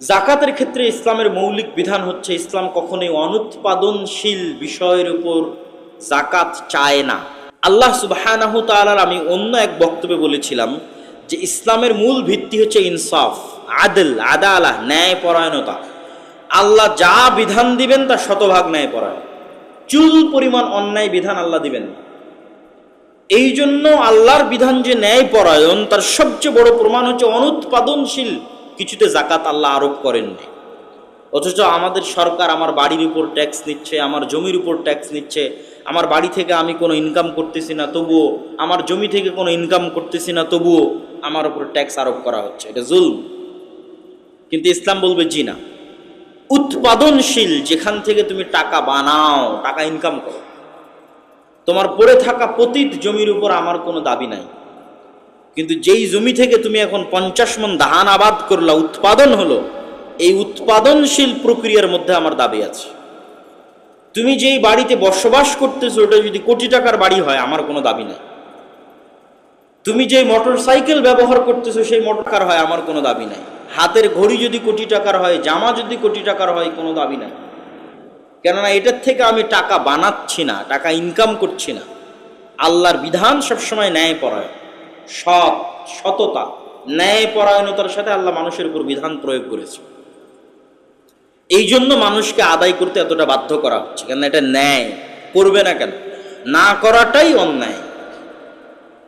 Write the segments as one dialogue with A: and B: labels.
A: জাকাতের ক্ষেত্রে ইসলামের মৌলিক বিধান হচ্ছে ইসলাম কখনোই অনুৎপাদনশীল বিষয়ের উপর জাকাত চায় না। আল্লাহ তাআলার আমি অন্য এক বক্তব্যে বলেছিলাম যে ইসলামের মূল ভিত্তি হচ্ছে ইনসাফ, আদল, আদালা ন্যায় পরায়ণতা আল্লাহ যা বিধান দিবেন তা শতভাগ ন্যায় পরায়ণ চুল পরিমাণ অন্যায় বিধান আল্লাহ দিবেন এই জন্য আল্লাহর বিধান যে ন্যায় পরায়ণ তার সবচেয়ে বড় প্রমাণ হচ্ছে অনুৎপাদনশীল কিছুতে জাকাত আল্লাহ আরোপ করেননি। অথচ আমাদের সরকার আমার বাড়ির উপর ট্যাক্স নিচ্ছে, আমার জমির উপর ট্যাক্স নিচ্ছে, আমার বাড়ি থেকে আমি কোনো ইনকাম করতেছি না, তবুও, আমার জমি থেকে কোনো ইনকাম করতেছি না, তবুও আমার উপর ট্যাক্স আরোপ করা হচ্ছে। এটা জুলম। কিন্তু ইসলাম বলবে, জি না। উৎপাদনশীল, যেখান থেকে তুমি টাকা বানাও, টাকা ইনকাম করো। তোমার পড়ে থাকা পতিত জমির উপর আমার কোনো দাবি নাই। কিন্তু যেই জমি থেকে তুমি এখন পঞ্চাশ মন ধান আবাদ করলা, উৎপাদন হলো, এই উৎপাদনশীল প্রক্রিয়ার মধ্যে আমার দাবি আছে। তুমি যেই বাড়িতে বসবাস করতেছো, ওটা যদি কোটি টাকার বাড়ি হয়, আমার কোনো দাবি নাই। তুমি যে মোটর সাইকেল ব্যবহার করতেছো, সেই মোটর হয়, আমার কোনো দাবি নাই। হাতের ঘড়ি যদি কোটি টাকার হয়, জামা যদি কোটি টাকার হয়, কোনো দাবি নাই। কেননা এটার থেকে আমি টাকা বানাচ্ছি না, টাকা ইনকাম করছি না। আল্লাহর বিধান সবসময় ন্যায় পরায়ণ সৎ সততা ন্যায় পরায়ণতার সাথে আল্লাহ মানুষের উপর বিধান প্রয়োগ করেছে। এই জন্য মানুষকে আদায় করতে এতটা বাধ্য করা হচ্ছে কেন এটা ন্যায়, করবে না কেন? না করাটাই অন্যায়।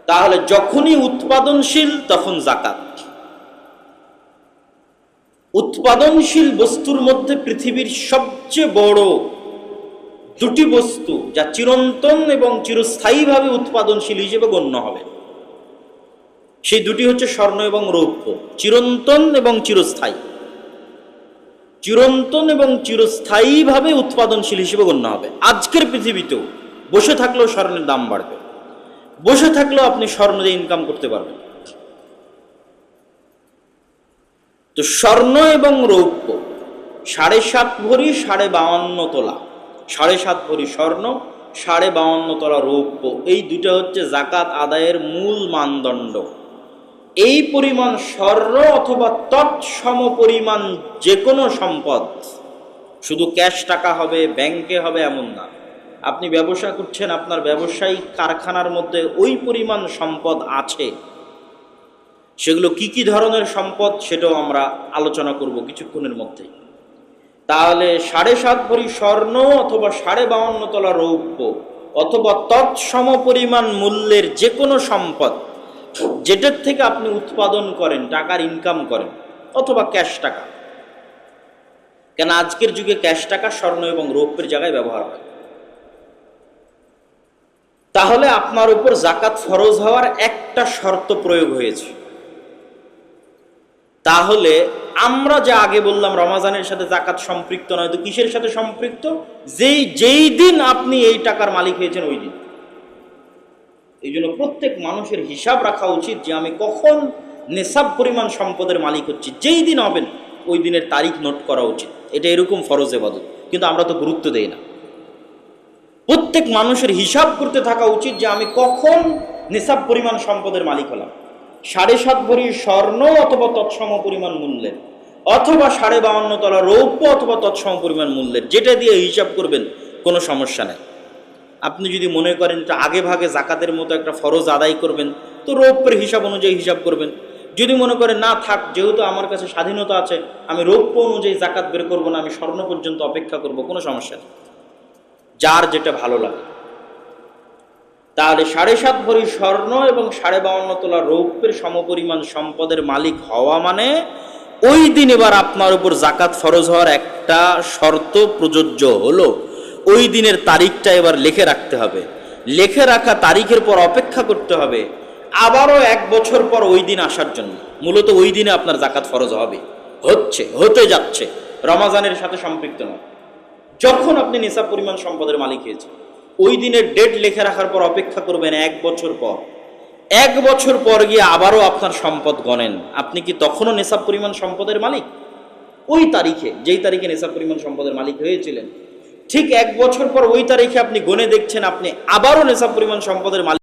A: তাহলে যখনই উৎপাদনশীল, তখন জাকাত উৎপাদনশীল বস্তুর মধ্যে পৃথিবীর সবচেয়ে বড় দুটি বস্তু, যা চিরন্তন এবং চিরস্থায়ীভাবে উৎপাদনশীল হিসেবে গণ্য হবে। সেই দুটি হচ্ছে স্বর্ণ এবং রৌপ্য, চিরন্তন এবং চিরস্থায়ী। চিরন্তন এবং চিরস্থায়ীভাবে উৎপাদনশীল হিসেবে গণ্য হবে। আজকের পৃথিবীতেও বসে থাকলেও স্বর্ণের দাম বাড়বে। বসে থাকলেও আপনি স্বর্ণ দিয়ে ইনকাম করতে পারবেন। তো স্বর্ণ এবং রৌপ্য সাড়ে সাত ভরি, সাড়ে বাউান্ন তোলা। সাড়ে সাত ভরি স্বর্ণ, সাড়ে বাউান্ন তোলা রৌপ্য। এই দুটো হচ্ছে জাকাত আদায়ের মূল মানদণ্ড। এই পরিমাণ স্বর্ণ অথবা তৎসম পরিমাণ যে কোনো সম্পদ, শুধু ক্যাশ টাকা হবে, ব্যাংকে হবে এমন না। আপনি ব্যবসা করছেন, আপনার ব্যবসায়িক কারখানার মধ্যে ওই পরিমাণ সম্পদ আছে। সেগুলো কি কি ধরনের সম্পদ সেটাও আমরা আলোচনা করব কিছুক্ষণের মধ্যে। তাহলে সাড়ে সাত ভরি স্বর্ণ অথবা সাড়ে বাউন্ন তলা রৌপ্য অথবা তৎসম পরিমাণ মূল্যের যে কোনো সম্পদ যেটার থেকে আপনি উৎপাদন করেন, টাকার ইনকাম করেন, অথবা ক্যাশ টাকা। কেন আজকের যুগে ক্যাশ টাকা স্বর্ণ এবং রৌপ্যের জায়গায় ব্যবহার হয়। তাহলে আপনার উপর জাকাত ফরজ হওয়ার একটা শর্ত প্রয়োগ হয়েছে। তাহলে আমরা যা আগে বললাম, রমাজানের সাথে জাকাত সম্পৃক্ত নয়, তো কিসের সাথে সম্পৃক্ত? যেই যেই দিন আপনি এই টাকার মালিক হয়েছেন, ওই দিন। এই জন্য প্রত্যেক মানুষের হিসাব রাখা উচিত যে আমি কখন নেশাব পরিমাণ সম্পদের মালিক হচ্ছি। যেই দিন হবেন, ওই দিনের তারিখ নোট করা উচিত। এটা এরকম ফরজ এবাদত কিন্তু আমরা তো গুরুত্ব দেই না। প্রত্যেক মানুষের হিসাব করতে থাকা উচিত যে আমি কখন নেশাব পরিমাণ সম্পদের মালিক হলাম। সাড়ে সাত ভরি স্বর্ণ অথবা তৎসম পরিমাণ মূল্যের, অথবা সাড়ে বাউন্ন তলা রৌপ্য অথবা তৎসম পরিমাণ মূল্যের, যেটা দিয়ে হিসাব করবেন, কোনো সমস্যা নেই। আপনি যদি মনে করেন যে আগে ভাগে জাকাতের মতো একটা ফরজ আদায় করবেন, তো রৌপ্যের হিসাব অনুযায়ী হিসাব করবেন। যদি মনে করেন, না, থাক, যেহেতু আমার কাছে স্বাধীনতা আছে, আমি রৌপ্য অনুযায়ী জাকাত বের করব না, আমি স্বর্ণ পর্যন্ত অপেক্ষা করব, কোনো সমস্যা নেই। যার যেটা ভালো লাগে। তাহলে সাড়ে সাত ভরি স্বর্ণ এবং সাড়ে বাউন্ন তোলা রৌপ্যের সমপরিমাণ সম্পদের মালিক হওয়া মানে ওই দিন এবার আপনার উপর জাকাত ফরজ হওয়ার একটা শর্ত প্রযোজ্য হলো। ওই দিনের তারিখটা এবার লিখে রাখতে হবে। লেখে রাখা তারিখের পর অপেক্ষা করতে হবে। আবারও এক বছর পর ওই দিন আসার জন্য। মূলত ওই দিনে আপনার জাকাত ফরজ হবে। হচ্ছে, হতে যাচ্ছে। রমাজানের সাথে সম্পৃক্ত নয়। যখন আপনি নিসাব পরিমাণ সম্পদের মালিক হয়েছেন, ওই দিনের ডেট লেখে রাখার পর অপেক্ষা করবেন এক বছর পর। এক বছর পর গিয়ে আবারও আপনার সম্পদ গণেন। আপনি কি তখনও নেশাব পরিমাণ সম্পদের মালিক? ওই তারিখে, যেই তারিখে নেশাব পরিমাণ সম্পদের মালিক হয়েছিলেন ঠিক এক বছর পর ওই তারিখে আপনি গনে দেখছেন, আপনি আবারও নেশা পরিমাণ সম্পদের মালিক।